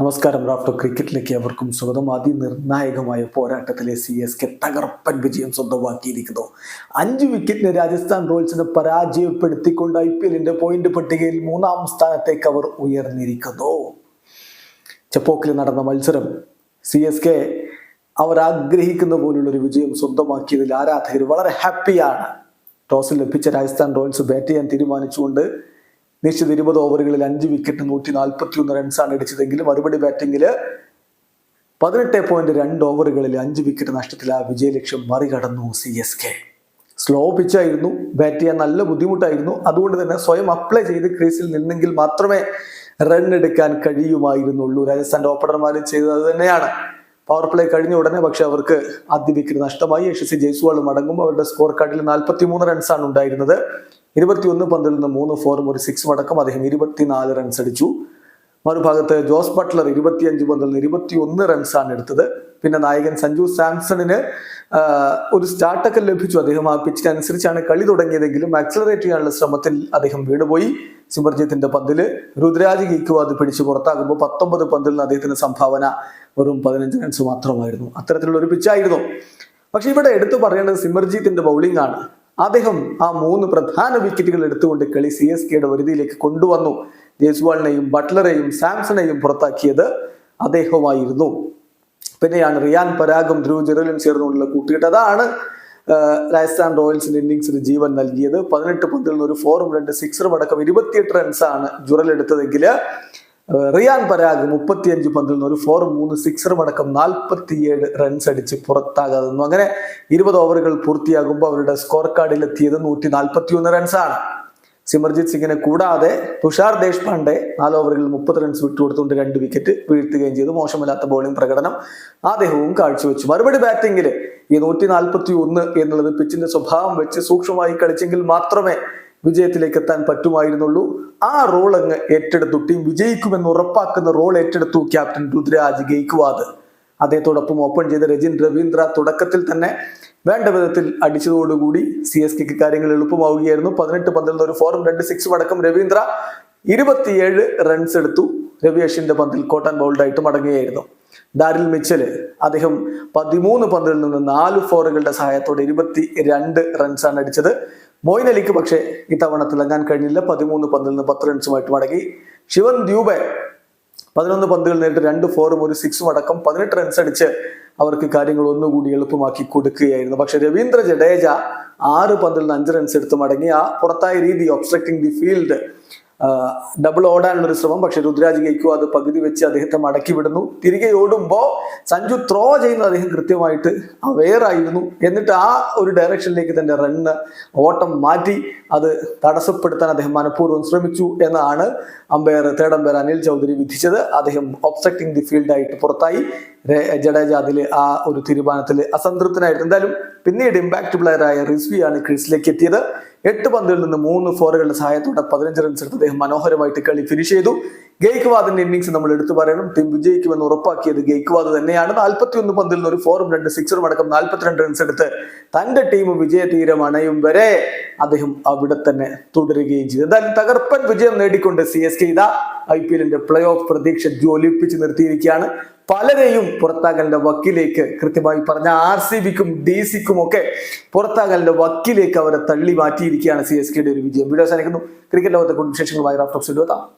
നമസ്കാരം. റാഫ്റ്റോ ക്രിക്കറ്റിലേക്ക് അവർക്കും സ്വാഗതം. നിർണായകമായ പോരാട്ടത്തിലെ സി എസ് കെ തകർപ്പൻ വിജയം സ്വന്തമാക്കിയിരിക്കുന്നു. അഞ്ച് വിക്കറ്റിന് രാജസ്ഥാൻ റോയൽസിനെ പരാജയപ്പെടുത്തിക്കൊണ്ട് ഐ പി എല്ലിന്റെ പോയിന്റ് പട്ടികയിൽ മൂന്നാം സ്ഥാനത്തേക്ക് അവർ ഉയർന്നിരിക്കുന്നു. ചെപ്പോക്കിൽ നടന്ന മത്സരം സി എസ് കെ അവർ ആഗ്രഹിക്കുന്ന പോലുള്ള ഒരു വിജയം സ്വന്തമാക്കിയതിൽ ആരാധകർ വളരെ ഹാപ്പിയാണ് ടോസിൽ ലഭിച്ച രാജസ്ഥാൻ റോയൽസ് ബാറ്റ് ചെയ്യാൻ തീരുമാനിച്ചുകൊണ്ട് നിശ്ചിത ഇരുപത് ഓവറുകളിൽ അഞ്ച് വിക്കറ്റ് നൂറ്റി നാൽപ്പത്തി ഒന്ന് റൺസാണ് അടിച്ചതെങ്കിലും മറുപടി ബാറ്റിംഗിൽ പതിനെട്ട് പോയിന്റ് രണ്ട് ഓവറുകളിൽ അഞ്ച് വിക്കറ്റ് നഷ്ടത്തിൽ ആ വിജയലക്ഷ്യം മറികടന്നു സി എസ് കെ. സ്ലോ പിച്ചായിരുന്നു ബാറ്റ് ചെയ്യാൻ നല്ല ബുദ്ധിമുട്ടായിരുന്നു. അതുകൊണ്ട് തന്നെ സ്വയം അപ്ലൈ ചെയ്ത് ക്രീസിൽ നിന്നെങ്കിൽ മാത്രമേ റൺ എടുക്കാൻ കഴിയുമായിരുന്നുള്ളൂ. രാജസ്ഥാന്റെ ഓപ്പണർമാർ ചെയ്തത് തന്നെയാണ്. പവർ പ്ലേ കഴിഞ്ഞ ഉടനെ പക്ഷെ അവർക്ക് ആദ്യ വിക്കറ്റ് നഷ്ടമായി. യശസ്വി ജയ്സ്വാൾ മടങ്ങും അവരുടെ സ്കോർ കാർഡിൽ നാൽപ്പത്തി മൂന്ന് റൺസാണ് ഉണ്ടായിരുന്നത്. ഇരുപത്തിയൊന്ന് പന്തിൽ നിന്ന് മൂന്ന് ഫോറും ഒരു സിക്സും അടക്കം അദ്ദേഹം ഇരുപത്തിനാല് റൺസ് അടിച്ചു. മറുഭാഗത്ത് ജോസ് ബട്ട്ലർ ഇരുപത്തിയഞ്ച് പന്തിൽ നിന്ന് ഇരുപത്തിയൊന്ന് റൺസാണ് എടുത്തത്. പിന്നെ നായകൻ സഞ്ജു സാംസണിന് ഒരു സ്റ്റാർട്ടൊക്കെ ലഭിച്ചു. അദ്ദേഹം ആ പിച്ചിനനുസരിച്ചാണ് കളി തുടങ്ങിയതെങ്കിലും ആക്സലറേറ്റ് ചെയ്യാനുള്ള ശ്രമത്തിൽ അദ്ദേഹം വീണുപോയി. സിമർജിത്തിന്റെ പന്തിൽ രുദ്രാജ് ഗീക്കുവാദ് പിടിച്ച് പുറത്താകുമ്പോൾ പത്തൊമ്പത് പന്തിൽ നിന്ന് അദ്ദേഹത്തിന്റെ സംഭാവന വെറും പതിനഞ്ച് റൺസ് മാത്രമായിരുന്നു. അത്തരത്തിലുള്ള ഒരു പിച്ചായിരുന്നു പക്ഷെ ഇവിടെ എടുത്തു പറയേണ്ടത് സിമർജീത്തിന്റെ ബൗളിംഗ് ആണ്. അദ്ദേഹം ആ മൂന്ന് പ്രധാന വിക്കറ്റുകൾ എടുത്തുകൊണ്ട് കളി സി എസ് കെയുടെ വരുതിയിലേക്ക് കൊണ്ടുവന്നു. ജയ്സ്വാളിനെയും ബട്ട്ലറെയും സാംസണെയും പുറത്താക്കിയത് അദ്ദേഹമായിരുന്നു. പിന്നെയാണ് റിയാൻ പരാഗും ധ്രുവ് ജെറലും ചേർന്നുകൊണ്ടുള്ള കൂട്ടുകെട്ട്. അതാണ് രാജസ്ഥാൻ റോയൽസിന്റെ ഇന്നിങ്സിന് ജീവൻ നൽകിയത്. പതിനെട്ട് പന്തിൽ നിന്ന് ഒരു ഫോറും രണ്ട് സിക്സറും അടക്കം ഇരുപത്തിയെട്ട് റൺസാണ് ജുറൽ എടുത്തതെങ്കിൽ റിയാൻ പരാഗ് മുപ്പത്തിയഞ്ച് പന്തിൽ നിന്ന് ഒരു ഫോർ മൂന്ന് സിക്സറും അടക്കം നാൽപ്പത്തിയേഴ് റൺസ് അടിച്ച് പുറത്താകാതെ നിന്നു അങ്ങനെ ഇരുപത് ഓവറുകൾ പൂർത്തിയാകുമ്പോൾ അവരുടെ സ്കോർ കാർഡിൽ എത്തിയത് നൂറ്റി നാൽപ്പത്തി ഒന്ന് റൺസാണ് സിമർജിത് സിംഗിനെ കൂടാതെ തുഷാർ ദേശ്പാണ്ഡെ നാല് ഓവറുകളിൽ മുപ്പത് റൺസ് വിട്ടുകൊടുത്തുകൊണ്ട് രണ്ട് വിക്കറ്റ് വീഴ്ത്തുകയും ചെയ്തു. മോശമില്ലാത്ത ബോളിംഗ് പ്രകടനം അദ്ദേഹവും കാഴ്ചവെച്ചു. മറുപടി ബാറ്റിംഗിൽ ഈ നൂറ്റി നാൽപ്പത്തി ഒന്ന് എന്നുള്ളത് പിച്ചിന്റെ സ്വഭാവം വെച്ച് സൂക്ഷ്മമായി കളിച്ചെങ്കിൽ മാത്രമേ വിജയത്തിലേക്ക് എത്താൻ പറ്റുമായിരുന്നുള്ളൂ. ആ റോൾ അങ്ങ് ഏറ്റെടുത്തു. ടീം വിജയിക്കുമെന്ന് ഉറപ്പാക്കുന്ന റോൾ ഏറ്റെടുത്തു ക്യാപ്റ്റൻ രുദ്രാജ് ഗെയ്ക്വാദ്. അദ്ദേഹത്തോടൊപ്പം ഓപ്പൺ ചെയ്ത രജിൻ രവീന്ദ്ര തുടക്കത്തിൽ തന്നെ വേണ്ട വിധത്തിൽ അടിച്ചതോടുകൂടി സി എസ് കെക്ക് കാര്യങ്ങൾ എളുപ്പമാവുകയായിരുന്നു. പതിനെട്ട് പന്തിൽ ഒരു ഫോറും രണ്ട് സിക്സും അടക്കം രവീന്ദ്ര ഇരുപത്തിയേഴ് റൺസ് എടുത്തു. രവി അശ്വിന്റെ പന്തിൽ കോട്ടൺ ബൗൾഡായിട്ട് മടങ്ങുകയായിരുന്നു. ഡാരിൽ മിച്ചൽ അദ്ദേഹം പതിമൂന്ന് പന്തിൽ നിന്ന് നാല് ഫോറുകളുടെ സഹായത്തോടെ ഇരുപത്തി രണ്ട് റൺസാണ് അടിച്ചത്. മൊയിൻ അലിക്ക് പക്ഷേ ഇത്തവണ തിളങ്ങാൻ കഴിഞ്ഞില്ല. പതിമൂന്ന് പന്തിൽ നിന്ന് പത്ത് റൺസുമായിട്ട് മടങ്ങി. ശിവൻ ദ്യൂബെ പതിനൊന്ന് പന്തുകൾ നേരിട്ട് രണ്ട് ഫോറും ഒരു സിക്സും അടക്കം പതിനെട്ട് റൺസ് അടിച്ച് അവർക്ക് കാര്യങ്ങൾ ഒന്നുകൂടി എളുപ്പമാക്കി കൊടുക്കുകയായിരുന്നു. പക്ഷെ രവീന്ദ്ര ജഡേജ ആറ് പന്തിൽ നിന്ന് അഞ്ച് റൺസ് എടുത്ത് മടങ്ങി. ആ പുറത്തായ രീതി ഒബ്സ്ട്രക്ടിങ് ദി ഫീൽഡ് ഡബിൾ ഓടാനുള്ള ഒരു ശ്രമം. പക്ഷെ രുദ്രാജ് ഗെയ്ക്കോ അത് പകുതി വെച്ച് അദ്ദേഹത്തെ മടക്കി വിടുന്നു. തിരികെ ഓടുമ്പോൾ സഞ്ജു ത്രോ ചെയ്യുന്നത് അദ്ദേഹം കൃത്യമായിട്ട് അവെയർ ആയിരുന്നു. എന്നിട്ട് ആ ഒരു ഡയറക്ഷനിലേക്ക് തന്നെ റണ്ണ് ഓട്ടം മാറ്റി അത് തടസ്സപ്പെടുത്താൻ അദ്ദേഹം മനഃപൂർവം ശ്രമിച്ചു എന്നാണ് umpire third umpire Anil Chaudhary വിധിച്ചത്. അദ്ദേഹം ഒബ്സെക്ടിങ് ദി ഫീൽഡായിട്ട് പുറത്തായി. ജഡേജ അതിൽ ആ ഒരു തീരുമാനത്തിൽ അസംതൃപ്തനായിരുന്നു. എന്തായാലും പിന്നീട് ഇമ്പാക്ട് പ്ലെയറായ റിസ്വിയാണ് ക്രീസിലേക്ക് എത്തിയത്. എട്ട് പന്തിൽ നിന്ന് മൂന്ന് ഫോറുകളുടെ സഹായത്തോടെ പതിനഞ്ച് റൺസ് എടുത്ത് അദ്ദേഹം മനോഹരമായിട്ട് കളി ഫിനിഷ് ചെയ്തു. ഗെയ്ക്വാദിന്റെ ഇന്നിംഗ്സ് നമ്മൾ എടുത്തു പറയണം. ടീം വിജയിക്കുമെന്ന് ഉറപ്പാക്കിയത് ഗെയ്ക്വാദ് തന്നെയാണ്. നാൽപ്പത്തി ഒന്ന് പന്തിൽ നിന്ന് ഒരു ഫോറും രണ്ട് സിക്സറും അടക്കം നാൽപ്പത്തിരണ്ട് റൺസ് എടുത്ത് തന്റെ ടീം വിജയ തീരം അണയും വരെ അദ്ദേഹം അവിടെ തന്നെ തുടരുകയും ചെയ്തു. എന്തായാലും തകർപ്പൻ വിജയം നേടിക്കൊണ്ട് സി എസ് കെ ഇതാ ഐ പി എല്ലിന്റെ പ്ലേ ഓഫ് പ്രതീക്ഷ ജോലിപ്പിച്ച് നിർത്തിയിരിക്കുകയാണ്. പലരെയും പുറത്താകലിന്റെ വക്കിലേക്ക് കൃത്യമായി പറഞ്ഞ ആർ സി ബിക്കും ഡി സിക്കും ഒക്കെ പുറത്താകലിന്റെ വക്കിലേക്ക് അവരെ തള്ളി മാറ്റിയിരിക്കുകയാണ് സി എസ് കെയുടെ ഒരു വിജയം. വീഡിയോ സാധിക്കുന്നു ക്രിക്കറ്റ് ലോകത്തെ കൂടുതൽ വിശേഷങ്ങളുമായി റാഫ്റ്റോക്സ് എത്താം